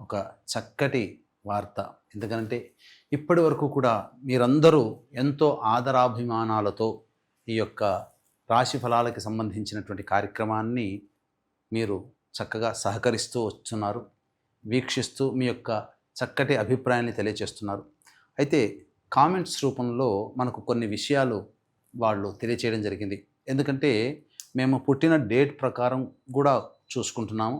ఒక చక్కటి వార్త. ఎందుకంటే ఇప్పటి వరకు కూడా మీరందరూ ఎంతో ఆదరాభిమానాలతో ఈ యొక్క రాశి ఫలాలకి సంబంధించినటువంటి కార్యక్రమాన్ని మీరు చక్కగా సహకరిస్తూ వస్తున్నారు. వీక్షిస్తూ మీ యొక్క చక్కటి అభిప్రాయాన్ని తెలియజేస్తున్నారు అయితే కామెంట్స్ రూపంలో మనకు కొన్ని విషయాలు వాళ్ళు తెలియచేయడం జరిగింది. ఎందుకంటే మేము పుట్టిన డేట్ ప్రకారం కూడా చూసుకుంటున్నాము.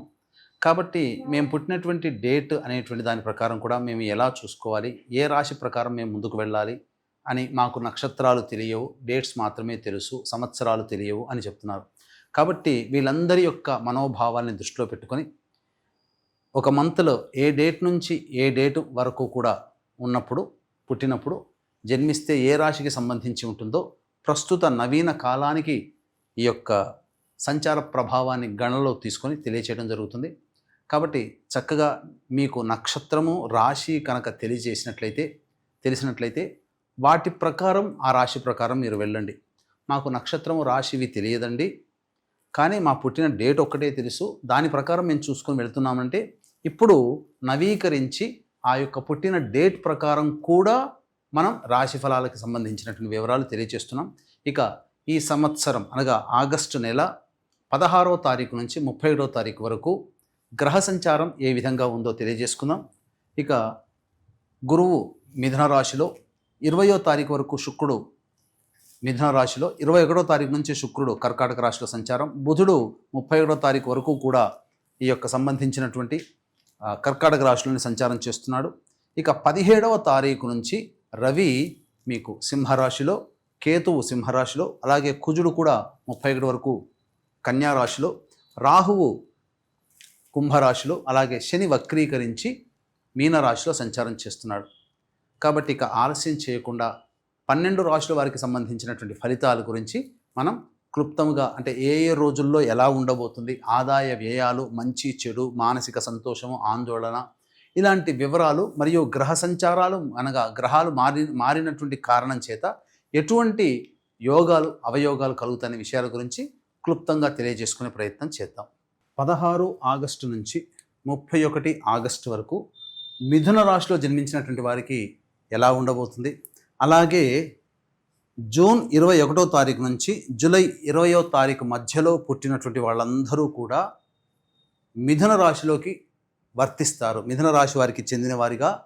కాబట్టి మేము పుట్టినటువంటి డేట్ అనేటువంటి దాని ప్రకారం కూడా మేము ఎలా చూసుకోవాలి ఏ రాశి ప్రకారం మేము ముందుకు వెళ్ళాలి అని మాకు నక్షత్రాలు తెలియవు డేట్స్ మాత్రమే తెలుసు సంవత్సరాలు తెలియవు అని చెప్తున్నారు. కాబట్టి వీళ్ళందరి యొక్క మనోభావాల్ని దృష్టిలో పెట్టుకొని ఒక మంత్లో ఏ డేట్ నుంచి ఏ డేట్ వరకు కూడా ఉన్నప్పుడు పుట్టినప్పుడు జన్మిస్తే ఏ రాశికి సంబంధించి ఉంటుందో ప్రస్తుత నవీన కాలానికి ఈ యొక్క సంచార ప్రభావాన్ని గణనలో తీసుకొని తెలియచేయడం జరుగుతుంది. కాబట్టి చక్కగా మీకు నక్షత్రము రాశి కనుక తెలియజేసినట్లయితే తెలిసినట్లయితే వాటి ప్రకారం ఆ రాశి ప్రకారం మీరు వెళ్ళండి. మాకు నక్షత్రము రాశివి తెలియదండి. కానీ మా పుట్టిన డేట్ ఒక్కటే తెలుసు. దాని ప్రకారం మేము చూసుకొని వెళ్తున్నామంటే ఇప్పుడు నవీకరించి ఆ యొక్క పుట్టిన డేట్ ప్రకారం కూడా మనం రాశి ఫలాలకు సంబంధించినటువంటి వివరాలు తెలియజేస్తున్నాం. ఇక ఈ సంవత్సరం అనగా ఆగస్టు నెల పదహారవ తారీఖు నుంచి ముప్పై ఏడవ తారీఖు వరకు గ్రహ సంచారం ఏ విధంగా ఉందో తెలియజేసుకుందాం. ఇక గురువు మిథున రాశిలో ఇరవయో తారీఖు వరకు శుక్రుడు మిథున రాశిలో ఇరవై ఒకటో తారీఖు నుంచి శుక్రుడు కర్కాటక రాశిలో సంచారం. బుధుడు ముప్పై ఒకటో తారీఖు వరకు కూడా ఈ యొక్క సంబంధించినటువంటి కర్కాటక రాశిలోని సంచారం చేస్తున్నాడు. ఇక పదిహేడవ తారీఖు నుంచి రవి మీకు సింహరాశిలో కేతువు సింహరాశిలో అలాగే కుజుడు కూడా ముప్పై ఒకటి వరకు కన్యా రాశిలో రాహువు కుంభరాశిలో అలాగే శని వక్రీకరించి మీనరాశిలో సంచారం చేస్తున్నాడు. కాబట్టి ఇక ఆలస్యం చేయకుండా పన్నెండు రాశుల వారికి సంబంధించినటువంటి ఫలితాల గురించి మనం క్లుప్తంగా అంటే ఏ ఏ రోజుల్లో ఎలా ఉండబోతుంది ఆదాయ వ్యయాలు మంచి చెడు మానసిక సంతోషము ఆందోళన ఇలాంటి వివరాలు మరియు గ్రహ సంచారాలు అనగా గ్రహాలు మారి మారినటువంటి కారణం చేత ఎటువంటి యోగాలు అవయోగాలు కలుగుతాయనే విషయాల గురించి క్లుప్తంగా తెలియజేసుకునే ప్రయత్నం చేద్దాం. పదహారు ఆగస్టు నుంచి ముప్పై ఒకటి ఆగస్టు వరకు మిథున రాశిలో జన్మించినటువంటి వారికి ఎలా ఉండబోతుంది? అలాగే జూన్ ఇరవై ఒకటో తారీఖు నుంచి జూలై ఇరవయో తారీఖు మధ్యలో పుట్టినటువంటి వాళ్ళందరూ కూడా మిథున రాశిలోకి వర్తిస్తారు. మిథున రాశి వారికి చెందిన వారిగా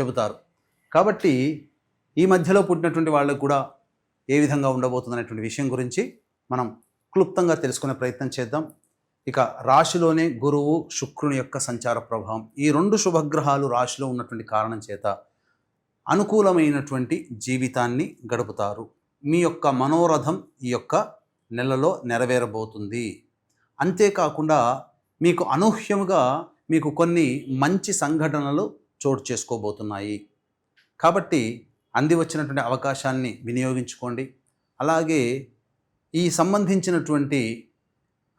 చెబుతారు. కాబట్టి ఈ మధ్యలో పుట్టినటువంటి వాళ్ళకు కూడా ఏ విధంగా ఉండబోతుంది అనేటువంటి విషయం గురించి మనం క్లుప్తంగా తెలుసుకునే ప్రయత్నం చేద్దాం. ఇక రాశిలోనే గురువు శుక్రుని యొక్క సంచార ప్రభావం. ఈ రెండు శుభగ్రహాలు రాశిలో ఉన్నటువంటి కారణం చేత అనుకూలమైనటువంటి జీవితాన్ని గడుపుతారు. మీ యొక్క మనోరథం ఈ యొక్క నెలలో నెరవేరబోతుంది. అంతేకాకుండా మీకు అనూహ్యముగా మీకు కొన్ని మంచి సంఘటనలు చోటు చేసుకోబోతున్నాయి. కాబట్టి అంది వచ్చినటువంటి అవకాశాన్ని వినియోగించుకోండి. అలాగే ఈ సంబంధించినటువంటి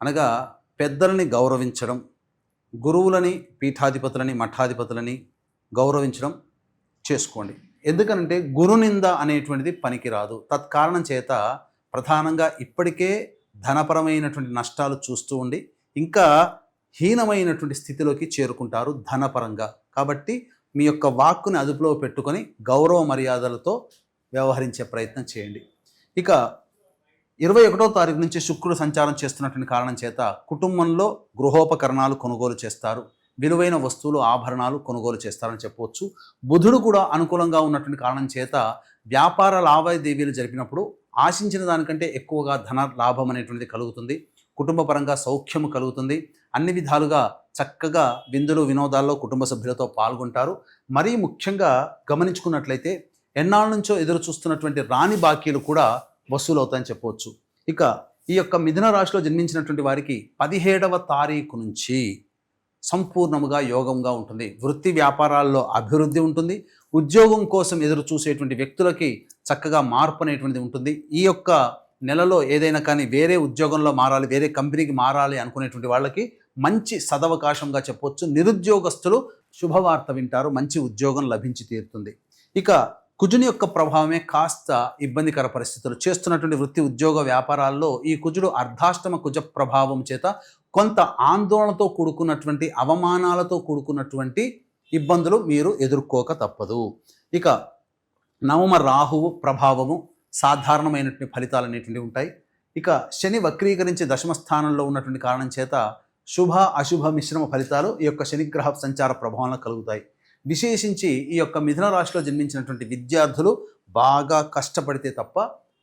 అనగా పెద్దలని గౌరవించడం గురువులని పీఠాధిపతులని మఠాధిపతులని గౌరవించడం చేసుకోండి. ఎందుకనంటే గురునింద అనేటువంటిది పనికిరాదు. తత్కారణం చేత ప్రధానంగా ఇప్పటికే ధనపరమైనటువంటి నష్టాలు చూస్తూ ఉండి ఇంకా హీనమైనటువంటి స్థితిలోకి చేరుకుంటారు ధనపరంగా. కాబట్టి మీ యొక్క వాక్కుని అదుపులో పెట్టుకొని గౌరవ మర్యాదలతో వ్యవహరించే ప్రయత్నం చేయండి. ఇక ఇరవై ఒకటో తారీఖు నుంచి శుక్రుడు సంచారం చేస్తున్నటువంటి కారణం చేత కుటుంబంలో గృహోపకరణాలు కొనుగోలు చేస్తారు. విలువైన వస్తువులు ఆభరణాలు కొనుగోలు చేస్తారని చెప్పవచ్చు. బుధుడు కూడా అనుకూలంగా ఉన్నటువంటి కారణం చేత వ్యాపార లావాదేవీలు జరిపినప్పుడు ఆశించిన దానికంటే ఎక్కువగా ధన లాభం అనేటువంటిది కలుగుతుంది. కుటుంబ పరంగా సౌఖ్యము కలుగుతుంది. అన్ని విధాలుగా చక్కగా విందులు వినోదాల్లో కుటుంబ సభ్యులతో పాల్గొంటారు. మరీ ముఖ్యంగా గమనించుకున్నట్లయితే ఎన్నాళ్ళ నుంచో ఎదురు చూస్తున్నటువంటి రాణి బాకీలు కూడా వసూలు అవుతాయని చెప్పవచ్చు. ఇక ఈ యొక్క మిథున రాశిలో జన్మించినటువంటి వారికి పదిహేడవ తారీఖు నుంచి సంపూర్ణముగా యోగంగా ఉంటుంది. వృత్తి వ్యాపారాల్లో అభివృద్ధి ఉంటుంది. ఉద్యోగం కోసం ఎదురు చూసేటువంటి వ్యక్తులకి చక్కగా మార్పు అనేటువంటిది ఉంటుంది. ఈ యొక్క నెలలో ఏదైనా కానీ వేరే ఉద్యోగంలో మారాలి వేరే కంపెనీకి మారాలి అనుకునేటువంటి వాళ్ళకి మంచి సదవకాశంగా చెప్పొచ్చు. నిరుద్యోగస్తులు శుభవార్త వింటారు మంచి ఉద్యోగం లభించి తీరుతుంది. ఇక కుజుని యొక్క ప్రభావమే కాస్త ఇబ్బందికర పరిస్థితులు. చేస్తున్నటువంటి వృత్తి ఉద్యోగ వ్యాపారాల్లో ఈ కుజుడు అర్ధాష్టమ కుజ ప్రభావం చేత కొంత ఆందోళనతో కూడుకున్నటువంటి అవమానాలతో కూడుకున్నటువంటి ఇబ్బందులు మీరు ఎదుర్కోక తప్పదు. ఇక నవమ రాహువు ప్రభావము సాధారణమైనటువంటి ఫలితాలు అనేటువంటివి ఉంటాయి. ఇక శని వక్రీకరించి దశమ స్థానంలో ఉన్నటువంటి కారణం చేత శుభ అశుభ మిశ్రమ ఫలితాలు ఈ యొక్క శనిగ్రహ సంచార ప్రభావంలో కలుగుతాయి. విశేషించి ఈ యొక్క మిథున రాశిలో జన్మించినటువంటి విద్యార్థులు బాగా కష్టపడితే తప్ప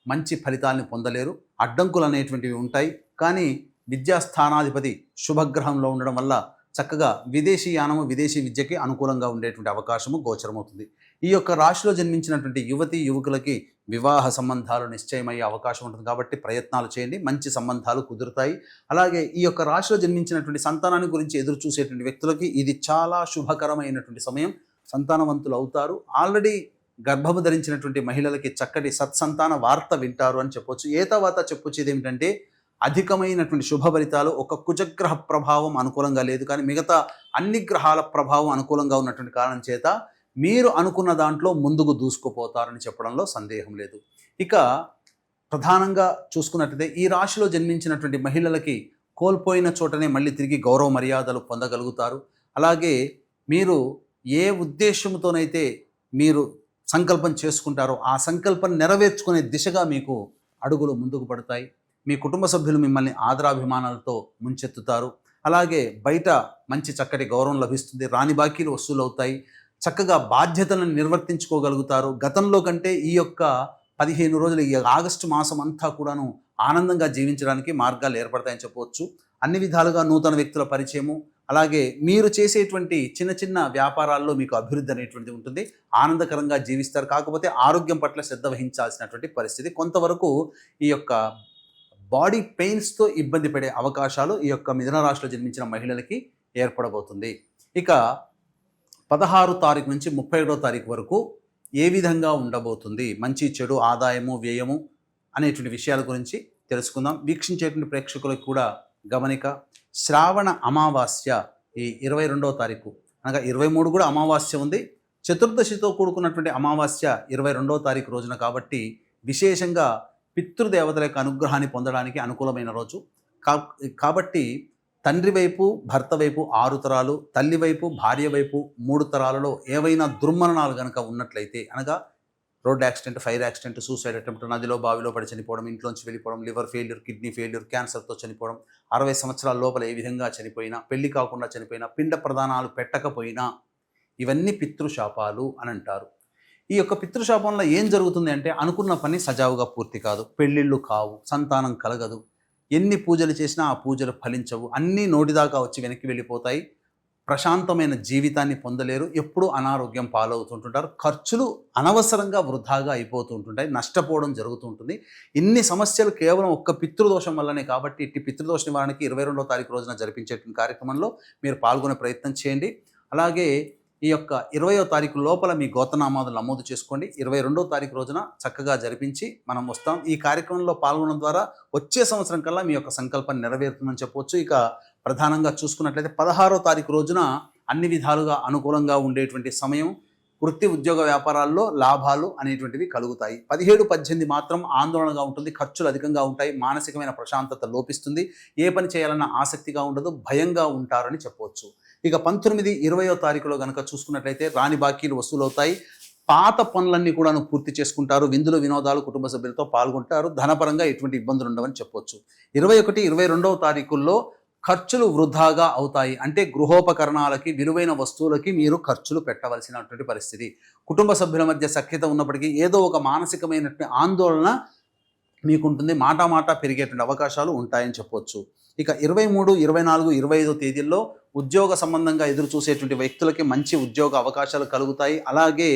మంచి ఫలితాలను పొందలేరు. అడ్డంకులు అనేటువంటివి ఉంటాయి. కానీ విద్యాస్థానాధిపతి శుభగ్రహంలో ఉండడం వల్ల చక్కగా విదేశీ యానము విదేశీ విద్యకి అనుకూలంగా ఉండేటువంటి అవకాశము గోచరమవుతుంది. ఈ యొక్క రాశిలో జన్మించినటువంటి యువతి యువకులకి వివాహ సంబంధాలు నిశ్చయమయ్యే అవకాశం ఉంటుంది కాబట్టి ప్రయత్నాలు చేయండి. మంచి సంబంధాలు కుదురుతాయి. అలాగే ఈ యొక్క రాశిలో జన్మించినటువంటి సంతానాన్ని గురించి ఎదురు చూసేటువంటి వ్యక్తులకి ఇది చాలా శుభకరమైనటువంటి సమయం. సంతానవంతులు అవుతారు. ఆల్రెడీ గర్భము ధరించినటువంటి మహిళలకి చక్కటి సత్సంతాన వార్త వింటారు అని చెప్పొచ్చు. ఏ తర్వాత చెప్పొచ్చేది ఏమిటంటే అధికమైనటువంటి శుభ ఫలితాలు ఒక కుజగ్రహ ప్రభావం అనుకూలంగా లేదు. కానీ మిగతా అన్ని గ్రహాల ప్రభావం అనుకూలంగా ఉన్నటువంటి కారణం చేత మీరు అనుకున్న దాంట్లో ముందుకు దూసుకుపోతారని చెప్పడంలో సందేహం లేదు. ఇక ప్రధానంగా చూసుకున్నట్లయితే ఈ రాశిలో జన్మించినటువంటి మహిళలకి కోల్పోయిన చోటనే మళ్ళీ తిరిగి గౌరవ మర్యాదలు పొందగలుగుతారు. అలాగే మీరు ఏ ఉద్దేశంతోనైతే మీరు సంకల్పం చేసుకుంటారో ఆ సంకల్పం నెరవేర్చుకునే దిశగా మీకు అడుగులు ముందుకు పడతాయి. మీ కుటుంబ సభ్యులు మిమ్మల్ని ఆదరాభిమానాలతో ముంచెత్తుతారు. అలాగే బయట మంచి చక్కటి గౌరవం లభిస్తుంది. రాని బాకీలు వసూలు అవుతాయి చక్కగా బాధ్యతలను నిర్వర్తించుకోగలుగుతారు. గతంలో కంటే ఈ యొక్క పదిహేను రోజులు ఈ ఆగస్టు మాసం అంతా కూడాను ఆనందంగా జీవించడానికి మార్గాలు ఏర్పడతాయని చెప్పవచ్చు. అన్ని విధాలుగా నూతన వ్యక్తుల పరిచయము అలాగే మీరు చేసేటువంటి చిన్న చిన్న వ్యాపారాల్లో మీకు అభివృద్ధి అనేటువంటిది ఉంటుంది. ఆనందకరంగా జీవిస్తారు. కాకపోతే ఆరోగ్యం పట్ల శ్రద్ధ వహించాల్సినటువంటి పరిస్థితి. కొంతవరకు ఈ యొక్క బాడీ పెయిన్స్తో ఇబ్బంది పడే అవకాశాలు ఈ యొక్క మిథున రాశిలో జన్మించిన మహిళలకి ఏర్పడబోతుంది. ఇక పదహారు తారీఖు నుంచి ముప్పై ఏడో తారీఖు వరకు ఏ విధంగా ఉండబోతుంది? మంచి చెడు ఆదాయము వ్యయము అనేటువంటి విషయాల గురించి తెలుసుకుందాం. వీక్షించేటువంటి ప్రేక్షకులకు కూడా గమనిక శ్రావణ అమావాస్య ఈ ఇరవై రెండవ తారీఖు అనగా ఇరవై మూడు కూడా అమావాస్య ఉంది. చతుర్దశితో కూడుకున్నటువంటి అమావాస్య ఇరవై రెండవ తారీఖు రోజున కాబట్టి విశేషంగా పితృదేవతల యొక్క అనుగ్రహాన్ని పొందడానికి అనుకూలమైన రోజు. కా కాబట్టి తండ్రి వైపు భర్త వైపు ఆరు తరాలు తల్లి వైపు భార్య వైపు మూడు తరాలలో ఏవైనా దుర్మరణాలు కనుక ఉన్నట్లయితే అనగా road accident fire accident suicide attempt నదిలో బావిలో పడి చనిపోవడం ఇంట్లోంచి వెళ్ళిపోవడం లివర్ ఫెయిల్యూర్ కిడ్నీ ఫెయిల్యూర్ క్యాన్సర్తో చనిపోవడం అరవై సంవత్సరాల లోపల ఏ విధంగా చనిపోయినా పెళ్ళి కాకుండా చనిపోయినా పిండ ప్రధానాలు పెట్టకపోయినా ఇవన్నీ పితృశాపాలు అని అంటారు. ఈ యొక్క పితృశాపంలో ఏం జరుగుతుంది అంటే అనుకున్న పని సజావుగా పూర్తి కాదు. పెళ్ళిళ్ళు కావు సంతానం కలగదు. ఎన్ని పూజలు చేసినా ఆ పూజలు ఫలించవు. అన్నీ నోటిదాకా వచ్చి వెనక్కి వెళ్ళిపోతాయి. ప్రశాంతమైన జీవితాన్ని పొందలేరు. ఎప్పుడూ అనారోగ్యం పాలవుతుంటుంటారు. ఖర్చులు అనవసరంగా వృధాగా అయిపోతూ ఉంటుంటాయి నష్టపోవడం జరుగుతూ ఉంటుంది ఇన్ని సమస్యలు కేవలం ఒక్క పితృదోషం వల్లనే కాబట్టి ఇట్టి పితృదోష నివారణకి ఇరవై రెండో తారీఖు రోజున జరిపించే కార్యక్రమంలో మీరు పాల్గొనే ప్రయత్నం చేయండి. అలాగే ఈ యొక్క ఇరవయో తారీఖు లోపల మీ గోతనామాదులు నమోదు చేసుకోండి. ఇరవై రెండో తారీఖు రోజున చక్కగా జరిపించి మనం వస్తాం. ఈ కార్యక్రమంలో పాల్గొనడం ద్వారా వచ్చే సంవత్సరం కల్లా మీ యొక్క సంకల్పం నెరవేరుతుందని చెప్పవచ్చు ఇక ప్రధానంగా చూసుకున్నట్లయితే పదహారో తారీఖు రోజున అన్ని విధాలుగా అనుకూలంగా ఉండేటువంటి సమయం. వృత్తి ఉద్యోగ వ్యాపారాల్లో లాభాలు అనేటువంటివి కలుగుతాయి. పదిహేడు పద్దెనిమిది మాత్రం ఆందోళనగా ఉంటుంది ఖర్చులు అధికంగా ఉంటాయి మానసికమైన ప్రశాంతత లోపిస్తుంది. ఏ పని చేయాలన్న ఆసక్తిగా ఉండదు భయంగా ఉంటారని చెప్పవచ్చు. ఇక పంతొమ్మిది ఇరవయో తారీఖులో కనుక చూసుకున్నట్లయితే రాని బాకీలు వసూలవుతాయి. పాత పనులన్నీ కూడాను పూర్తి చేసుకుంటారు విందులు వినోదాలు కుటుంబ సభ్యులతో పాల్గొంటారు ధనపరంగా ఎటువంటి ఇబ్బందులు ఉండవని చెప్పొచ్చు ఇరవై ఒకటి ఇరవై రెండవ తారీఖుల్లో ఖర్చులు వృధాగా అవుతాయి. అంటే గృహోపకరణాలకి విలువైన వస్తువులకి మీరు ఖర్చులు పెట్టవలసినటువంటి పరిస్థితి. కుటుంబ సభ్యుల మధ్య సఖ్యత ఉన్నప్పటికీ ఏదో ఒక మానసికమైనటువంటి ఆందోళన మీకుంటుంది. మాట మాట పెరిగేటువంటి అవకాశాలు ఉంటాయని చెప్పొచ్చు. ఇక ఇరవై మూడు ఇరవై నాలుగు ఇరవై ఐదో తేదీల్లో ఉద్యోగ సంబంధంగా ఎదురు చూసేటువంటి వ్యక్తులకి మంచి ఉద్యోగ అవకాశాలు కలుగుతాయి. అలాగే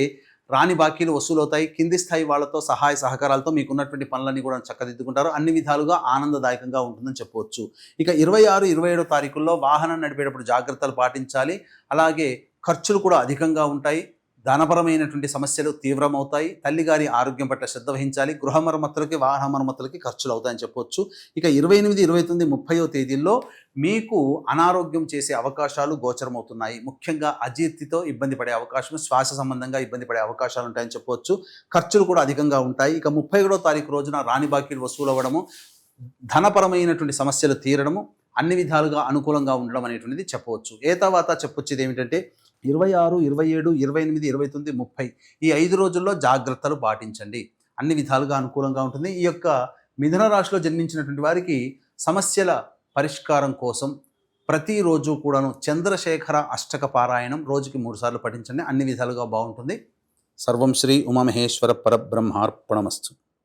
రాని బాకీలు వసూలవుతాయి. కింది స్థాయి వాళ్ళతో సహాయ సహకారాలతో మీకు ఉన్నటువంటి పనులన్నీ కూడా చక్కదిద్దుకుంటారు. అన్ని విధాలుగా ఆనందదాయకంగా ఉంటుందని చెప్పవచ్చు. ఇక ఇరవై ఆరు ఇరవై ఏడో తారీఖుల్లో వాహనం నడిపేటప్పుడు జాగ్రత్తలు పాటించాలి. అలాగే ఖర్చులు కూడా అధికంగా ఉంటాయి. ధనపరమైనటువంటి సమస్యలు తీవ్రమవుతాయి. తల్లిగారి ఆరోగ్యం పట్ల శ్రద్ధ వహించాలి. గృహ మరమ్మతులకి వాహన మరమ్మతులకి ఖర్చులు అవుతాయని చెప్పొచ్చు. ఇక ఇరవై ఎనిమిది ఇరవై తొమ్మిది ముప్పయో తేదీల్లో మీకు అనారోగ్యం చేసే అవకాశాలు గోచరమవుతున్నాయి. ముఖ్యంగా అజీర్తితో ఇబ్బంది పడే అవకాశం శ్వాస సంబంధంగా ఇబ్బంది పడే అవకాశాలు ఉంటాయని చెప్పొచ్చు. ఖర్చులు కూడా అధికంగా ఉంటాయి. ఇక ముప్పై ఒకటో తారీఖు రోజున రాణి బాకీలు వసూలు అవ్వడము ధనపరమైనటువంటి సమస్యలు తీరడము అన్ని విధాలుగా అనుకూలంగా ఉండడం అనేటువంటిది చెప్పవచ్చు. ఏ తర్వాత చెప్పొచ్చేది ఏమిటంటే ఇరవై ఆరు ఇరవై ఏడు ఇరవై ఎనిమిది ఇరవై తొమ్మిది ముప్పై. ఈ ఐదు రోజుల్లో జాగ్రత్తలు పాటించండి. అన్ని విధాలుగా అనుకూలంగా ఉంటుంది. ఈ యొక్క మిథున రాశిలో జన్మించినటువంటి వారికి సమస్యల పరిష్కారం కోసం ప్రతిరోజు కూడాను చంద్రశేఖర అష్టక పారాయణం రోజుకి మూడుసార్లు పఠించండి. అన్ని విధాలుగా బాగుంటుంది. సర్వం శ్రీ ఉమామహేశ్వర పరబ్రహ్మార్పణమస్తు.